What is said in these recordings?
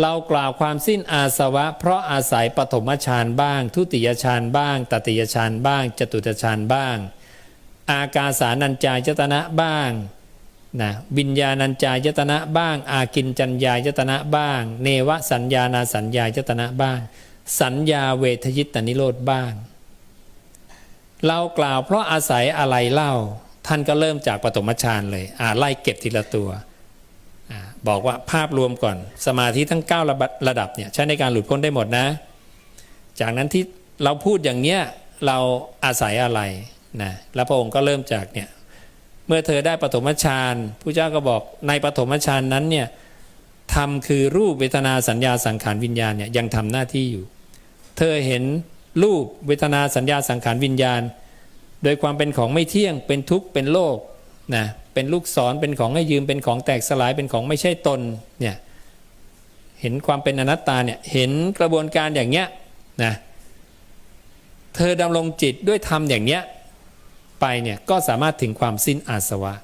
เรากล่าวความสิ้นอาสวะ เพราะอาศัยปฐมฌานบ้าง ทุติยฌานบ้าง ตติยฌานบ้าง จตุตฌานบ้าง อากาสานัญจายตนะบ้างนะวิญญาณัญจายตนะบ้าง อากินจัญญายตนะบ้าง เนวสัญญานาสัญญายตนะบ้าง สัญญาเวทยิตนิโรธบ้าง เรากล่าวเพราะอาศัยอะไรเล่า ท่านก็เริ่มจากปฐมฌานเลยอ่าไล่เก็บทีละตัว บอกว่าภาพรวมก่อน สมาธิทั้ง 9 ระระดับเนี่ยใช้ในการหลุดพ้นได้หมดนะ จากนั้นที่เราพูดอย่างเนี้ยเราอาศัยอะไรนะแล้วพระองค์ก็เริ่มจากเนี่ยเมื่อเธอได้ปฐมฌานผู้เจ้าก็บอกในปฐมฌานนั้นเนี่ยทำคือรูปเวทนาสัญญาสังขารวิญญาณเนี่ยยังทำหน้าที่อยู่ เธอเห็นรูปเวทนาสัญญาสังขารวิญญาณ โดยความเป็นของไม่เที่ยงเป็นทุกข์เป็นโลกนะ เป็นลูกศรเป็นของให้ยืมเป็นของแตกสลายเป็นของไม่ใช่ตนเนี่ยเห็นความเป็นอนัตตาเนี่ยเห็นกระบวนการอย่างเนี้ยนะเธอดำรงจิตด้วยธรรมอย่างเนี้ยไปเนี่ยก็สามารถถึงความสิ้นอาสวะ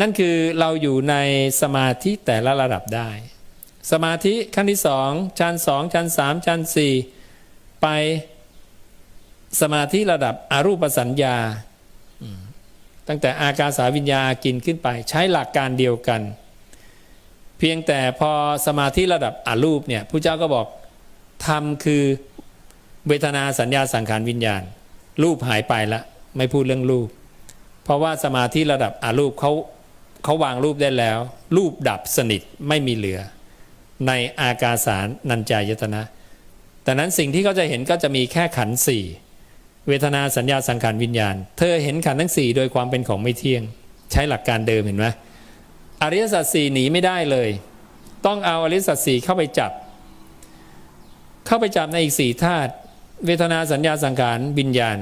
นั่นคือเราอยู่ในสมาธิแต่ละระดับได้ สมาธิขั้นที่สองชั้นสองชั้นสามชั้นสี่ไปสมาธิระดับอรูปสัญญา ตั้งแต่อากาสาวิญญากินขึ้นไป ใช้หลักการเดียวกัน เพียงแต่พอสมาธิระดับอารูปเนี่ยผู้เจ้าก็บอกทำคือเวทนาสัญญาสังขารวิญญาณ รูปหายไปละไม่พูดเรื่องรูป เพราะว่าสมาธิระดับอารูปเขาเขาวางรูปได้แล้ว รูปดับสนิทไม่มีเหลือ ในอากาสารนัญจายตนะแต่นั้นสิ่งที่เขาจะเห็นก็จะมีแค่ขันสี่ เวทนาสัญญาสังขารวิญญาณ เธอเห็นขันทั้งสี่โดยความเป็นของไม่เที่ยง ใช้หลักการเดิมเห็นไหมอริยสัจสี่หนีไม่ได้เลย ต้องเอาอริยสัจสี่เข้าไปจับ เข้าไปจับในอีกสี่ธาตุเวทนาสัญญาสังขารวิญญาณ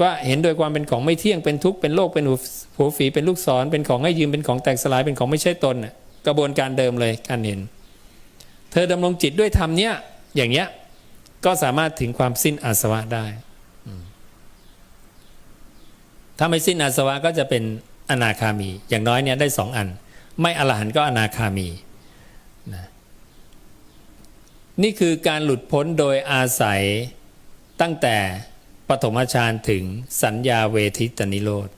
ว่าเห็นโดยความเป็นของไม่เที่ยงเป็นทุกข์เป็นโลกเป็นหัวฝีเป็นลูกศรเป็นของให้ยืมเป็นของแตกสลายเป็นของไม่ใช่ตนกระบวนการเดิมเลยการเห็น เธอดำรงจิตด้วยธรรมเนี้ยอย่างเนี้ยก็สามารถถึงความสิ้นอาสวะได้ ถ้าไม่สิ้นอาสวะก็จะเป็นอนาคามี อย่างน้อยเนี่ยได้สองอัน ไม่อรหันต์ก็อนาคามีนะนี่คือการหลุดพ้นโดยอาศัยตั้งแต่ปฐมฌานถึงสัญญาเวทิตนิโรธ